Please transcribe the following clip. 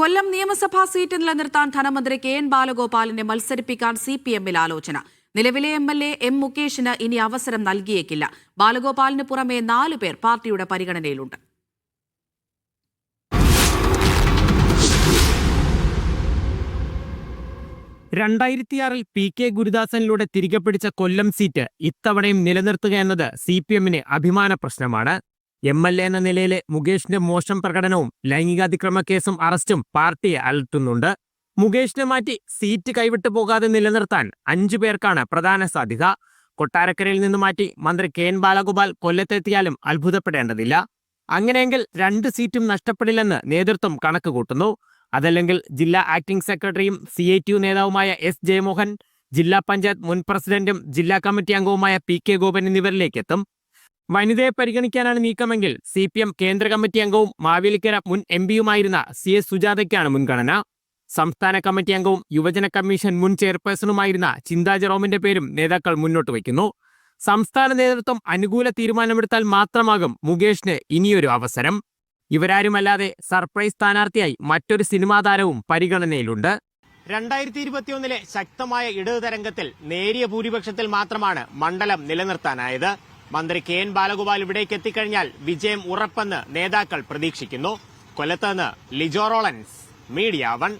കൊല്ലം നിയമസഭാ സീറ്റ് നിലനിർത്താൻ ധനമന്ത്രി കെ എൻ ബാലഗോപാലിനെ മത്സരിപ്പിക്കാൻ സി പി എമ്മിൽ ആലോചന. നിലവിലെ എം എൽ എ എം മുകേഷിന് ഇനി അവസരം നൽകിയേക്കില്ല. ബാലഗോപാലിന് പുറമെ നാലു പേർ പാർട്ടിയുടെ പരിഗണനയിലുണ്ട്. രണ്ടായിരത്തിയാറിൽ പി കെ ഗുരുദാസനിലൂടെ തിരികെ പിടിച്ച കൊല്ലം സീറ്റ് ഇത്തവണയും നിലനിർത്തുക എന്നത് സി പി എമ്മിന് അഭിമാന പ്രശ്നമാണ്. എം എൽ എ എന്ന നിലയിലെ മുകേഷിന്റെ മോശം പ്രകടനവും ലൈംഗികാതിക്രമ കേസും അറസ്റ്റും പാർട്ടിയെ അലട്ടുന്നുണ്ട്. മുകേഷിനെ മാറ്റി സീറ്റ് കൈവിട്ടു പോകാതെ നിലനിർത്താൻ അഞ്ചു പേർക്കാണ് പ്രധാന സാധ്യത. കൊട്ടാരക്കരയിൽ നിന്ന് മാറ്റി മന്ത്രി കെ എൻ ബാലഗോപാൽ കൊല്ലത്തെത്തിയാലും അത്ഭുതപ്പെടേണ്ടതില്ല. അങ്ങനെയെങ്കിൽ രണ്ട് സീറ്റും നഷ്ടപ്പെടില്ലെന്ന് നേതൃത്വം കണക്ക് കൂട്ടുന്നു അതല്ലെങ്കിൽ ജില്ലാ ആക്ടിംഗ് സെക്രട്ടറിയും സി ഐ ടി യു നേതാവുമായ എസ് ജയമോഹൻ ജില്ലാ പഞ്ചായത്ത് മുൻ പ്രസിഡന്റും ജില്ലാ കമ്മിറ്റി അംഗവുമായ പി കെ ഗോപൻ എന്നിവരിലേക്ക് എത്തും വനിതയെ പരിഗണിക്കാനാണ് നീക്കമെങ്കിൽ സി പി എം കേന്ദ്ര കമ്മിറ്റി അംഗവും മാവേലിക്കര മുൻ എം പിയുമായിരുന്ന സി എസ് സുജാതയ്ക്കാണ് മുൻഗണന. സംസ്ഥാന കമ്മിറ്റി അംഗവും യുവജന കമ്മീഷൻ മുൻ ചെയർപേഴ്സണുമായിരുന്ന ചിന്താ ജെറോമിന്റെ പേരും നേതാക്കൾ മുന്നോട്ട് വയ്ക്കുന്നു. സംസ്ഥാന നേതൃത്വം അനുകൂല തീരുമാനമെടുത്താൽ മാത്രമാകും മുകേഷിന് ഇനിയൊരു അവസരം. ഇവരാരുമല്ലാതെ സർപ്രൈസ് സ്ഥാനാർത്ഥിയായി മറ്റൊരു സിനിമാ താരവും പരിഗണനയിലുണ്ട്. രണ്ടായിരത്തി ഇരുപത്തിയൊന്നിലെ ശക്തമായ ഇടതു തരംഗത്തിൽ നേരിയ ഭൂരിപക്ഷത്തിൽ മാത്രമാണ് മണ്ഡലം നിലനിർത്താനായത്. മന്ത്രി കെ എൻ ബാലഗോപാൽ ഇവിടേക്ക് എത്തിക്കഴിഞ്ഞാൽ വിജയം ഉറപ്പെന്ന് നേതാക്കൾ പ്രതീക്ഷിക്കുന്നു. കൊല്ലത്ത് നിന്ന് മീഡിയ വൺ.